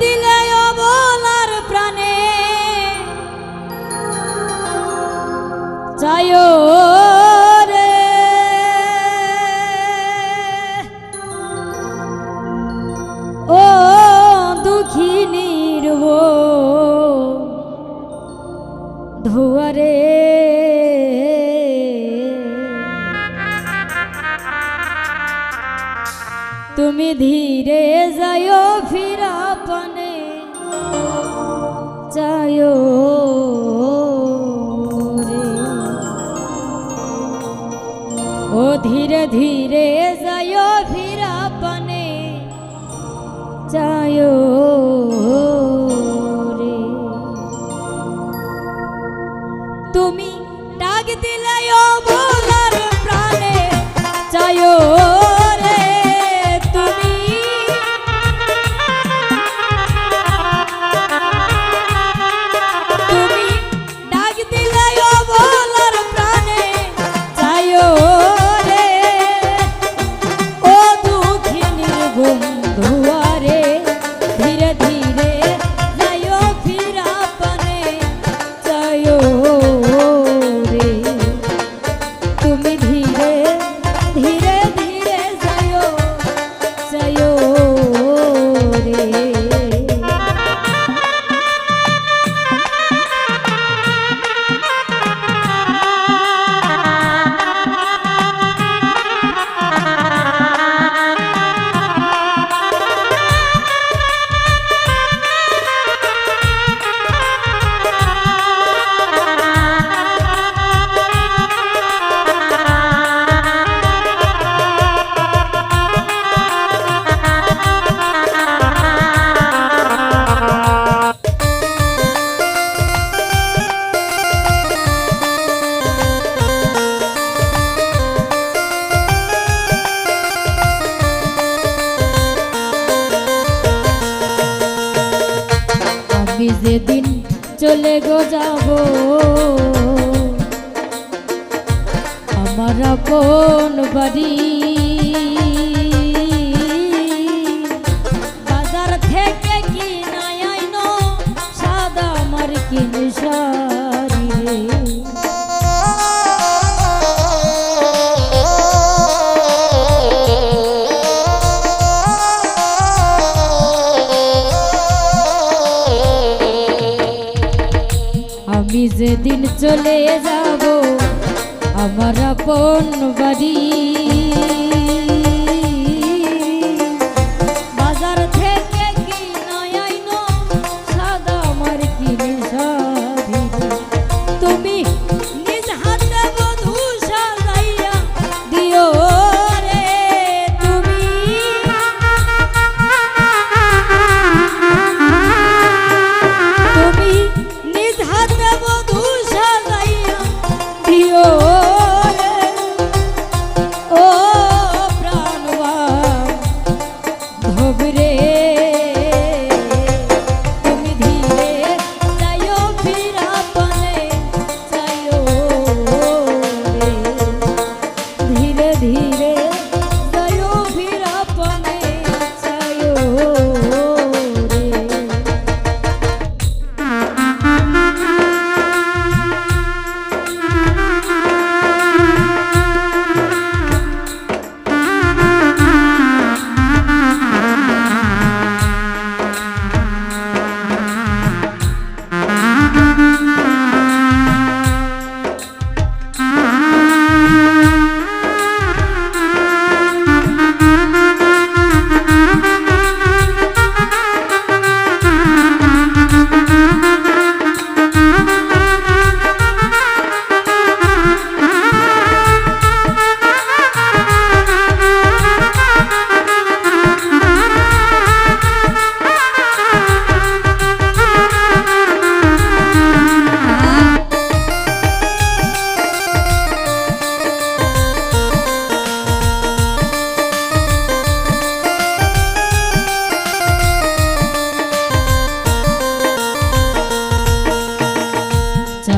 দিলে অবলার প্রাণে। যায় রে। ও দুঃখী নির্ব ধুয়ারে। তুমি ধীরে যায় ফিরা রে ও ধীরে ধীরে যায় ফিরা পনে যায় যেদিন চলে গো যাব। আমার বাড়ি আমি যেদিন চলে যাব আমার আপন বাড়ি।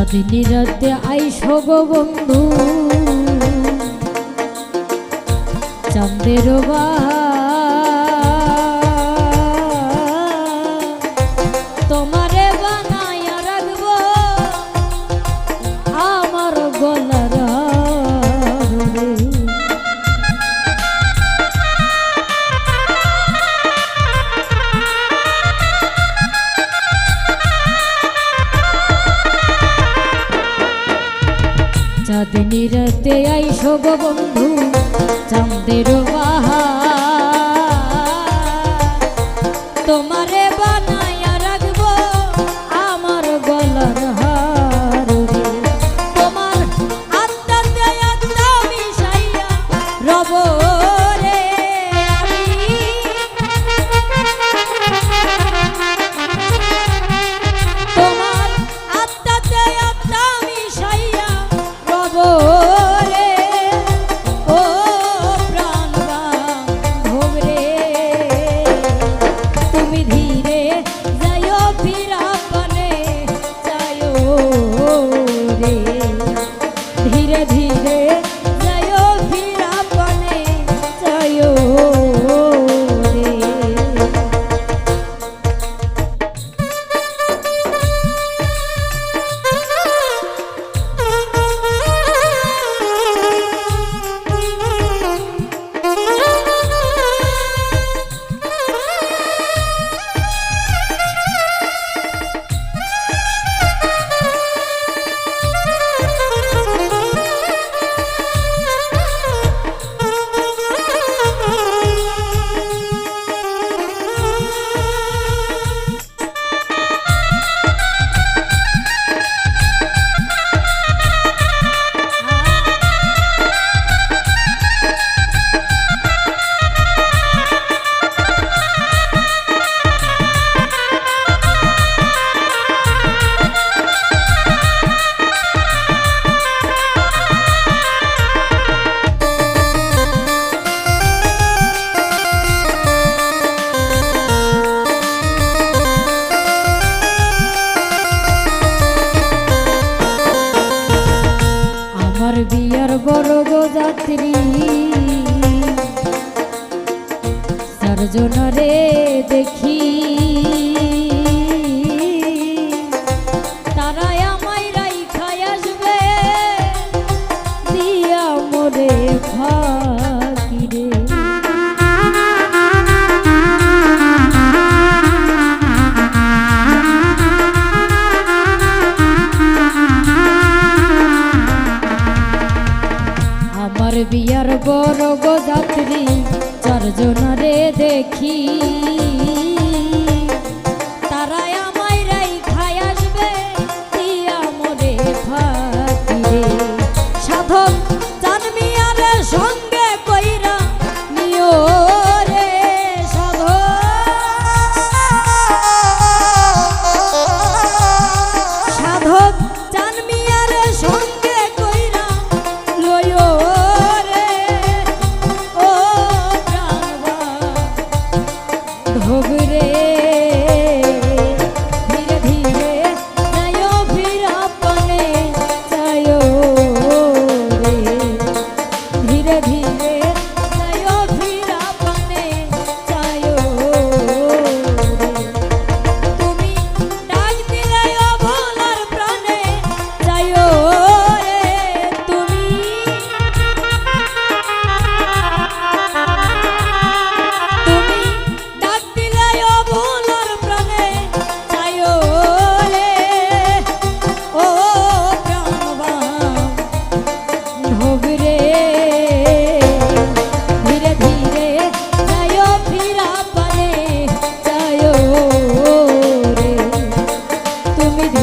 চাঁদনি রাতে আইসো গো বন্ধু। চন্দ্রের বা চাঁদনি রাতে আইসো গো বন্ধু চাঁদেরও সর্জন রে দেখি। aqui